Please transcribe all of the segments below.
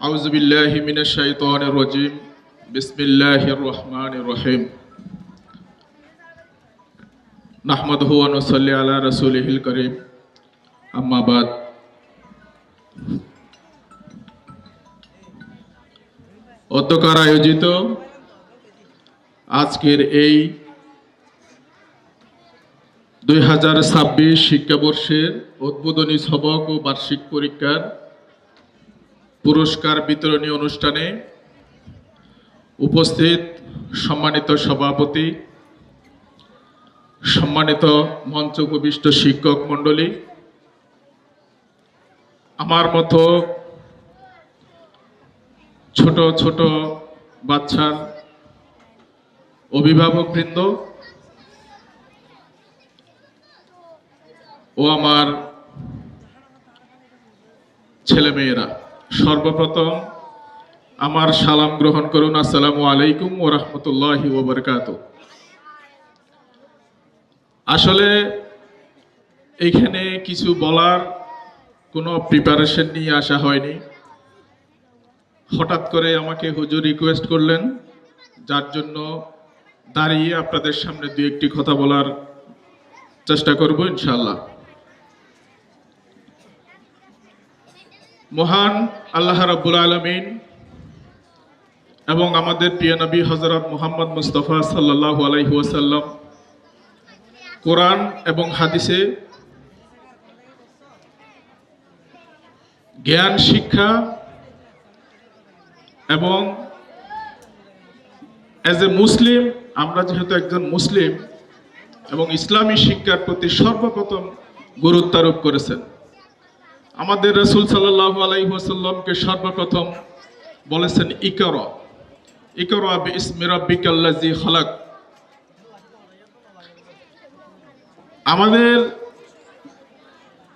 আউজবিল্লাহ মিনা শাইতান রজিম। বিসমিল্লাহ রহমান রহিম। নাহমদ হুয়ান সাল্লি আলা রসুলহিল করিম। আম্মাবাদ অধ্যকার আয়োজিত আজকের এই দুই হাজার ছাব্বিশ শিক্ষাবর্ষের উদ্বোধনী সবক ও বার্ষিক পরীক্ষার পুরস্কার বিতরণী অনুষ্ঠানে উপস্থিত সম্মানিত সভাপতি, সম্মানিত মঞ্চ উপবিষ্ট শিক্ষক মণ্ডলী, আমার মতো ছোট ছোট বাচ্চার অভিভাবকবৃন্দ ও আমার ছেলেমেয়েরা। সর্বপ্রথম আমার সালাম গ্রহণ করুন। আসসালামু আলাইকুম ও রহমতুল্লাহি ওবরকাত আসলে এইখানে কিছু বলার কোনো প্রিপারেশন নিয়ে আসা হয়নি। হঠাৎ করে আমাকে হুজুর রিকোয়েস্ট করলেন, যার জন্য দাঁড়িয়ে আপনাদের সামনে দু একটি কথা বলার চেষ্টা করব ইনশাল্লাহ মহান আল্লাহ রাব্বুল আলমিন এবং আমাদের প্রিয় নবী হজরত মোহাম্মদ মুস্তফা সাল্লাহ আলাইহি ওয়াসাল্লাম কোরআন এবং হাদিসে জ্ঞান, শিক্ষা এবং অ্যাজ এ মুসলিম, আমরা যেহেতু একজন মুসলিম এবং ইসলামী শিক্ষার প্রতি সর্বপ্রথম গুরুত্ব আরোপ করেছেন। আমাদের রসুল সাল্লাহ আলাইসাল্লামকে সর্বপ্রথম বলেছেন ইকর। ইকর ইসমিরাবিকাল্লাজি হলাক আমাদের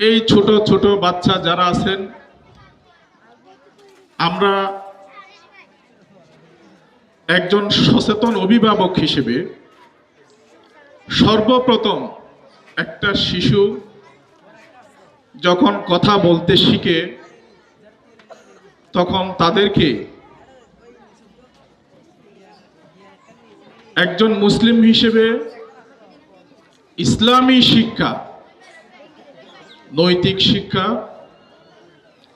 এই ছোট ছোট বাচ্চা যারা আছেন, আমরা একজন সচেতন অভিভাবক হিসেবে সর্বপ্রথম একটা শিশু যখন কথা বলতে শিখে, তখন তাদেরকে একজন মুসলিম হিসেবে ইসলামী শিক্ষা, নৈতিক শিক্ষা,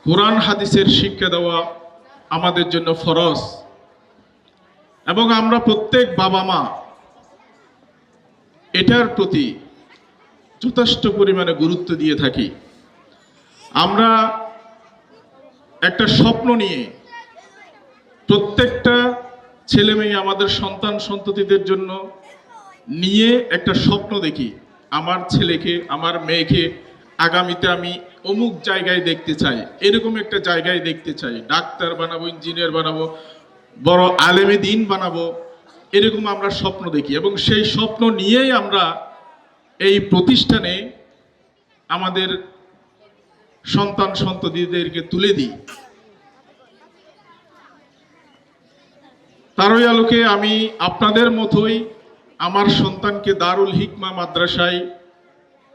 কোরআন হাদিসের শিক্ষা দেওয়া আমাদের জন্য ফরজ। এবং আমরা প্রত্যেক বাবা মা এটার প্রতি যথেষ্ট পরিমাণে গুরুত্ব দিয়ে থাকি। আমরা একটা স্বপ্ন নিয়ে প্রত্যেকটা ছেলে মেয়ে আমাদের সন্তান সন্ততিদের জন্য নিয়ে একটা স্বপ্ন দেখি। আমার ছেলেকে, আমার মেয়েকে আগামীতে আমি অমুক জায়গায় দেখতে চাই, এরকম একটা জায়গায় দেখতে চাই। ডাক্তার বানাবো, ইঞ্জিনিয়ার বানাবো, বড় আলেমে দিন বানাবো, এরকম আমরা স্বপ্ন দেখি এবং সেই স্বপ্ন নিয়েই আমরা এই প্রতিষ্ঠানে আমাদের সন্তান সন্ততিদেরকে তুলে দিই। তারই আলোকে আমি আপনাদের মতোই আমার সন্তানকে দারুল হিকমা মাদ্রাসায়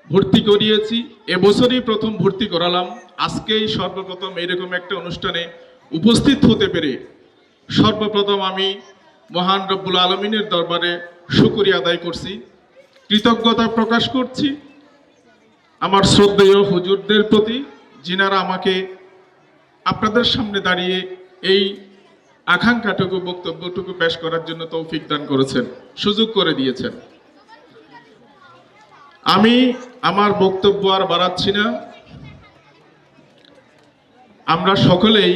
ভর্তি করিয়েছি। এবছরই প্রথম ভর্তি করালাম। আজকেই সর্বপ্রথম এরকম একটা অনুষ্ঠানে উপস্থিত হতে পেরে সর্বপ্রথম আমি মহান রব্বুল আলমিনের দরবারে শুকরিয়া আদায় করছি, কৃতজ্ঞতা প্রকাশ করছি। আমার শ্রদ্ধেয় হুজুরদের প্রতি যিনারা আমাকে আপনাদের সামনে দাঁড়িয়ে এই আকাঙ্ক্ষাটুকু বক্তব্যটুকু পেশ করার জন্য তৌফিক দান করেছেন, সুযোগ করে দিয়েছেন। আমি আমার বক্তব্য আর বাড়াচ্ছি না। আমরা সকলেই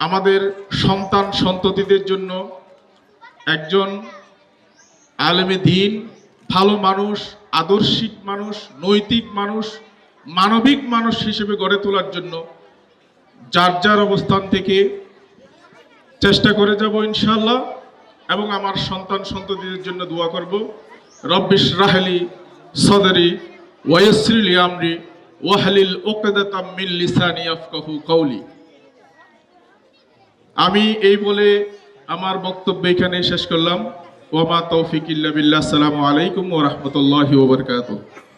আমাদের সন্তান সন্ততিদের জন্য একজন আলেমে দিন, ভালো মানুষ, আদর্শিক মানুষ, নৈতিক মানুষ মানবিক মানুষ হিসেবে গড়ে তোলার জন্য যার যার অবস্থান থেকে চেষ্টা করে যাব ইনশাল্লাহ এবং আমার সন্তান সন্ততিদের জন্য দোয়া করব। রব্বিশ রাহলি সদরি ওয়াসরিলি আমরি ওয়াহলিল ওকদাতাম মিন লিসানি আফকাহু কওলি। আমি এই বলে আমার বক্তব্য এখানে শেষ করলাম। ওমা তৌফিক ইল্লা বিল্লাহ। আসসালামু আলাইকুম ওয়া রাহমাতুল্লাহি ওয়া বারাকাতুহু।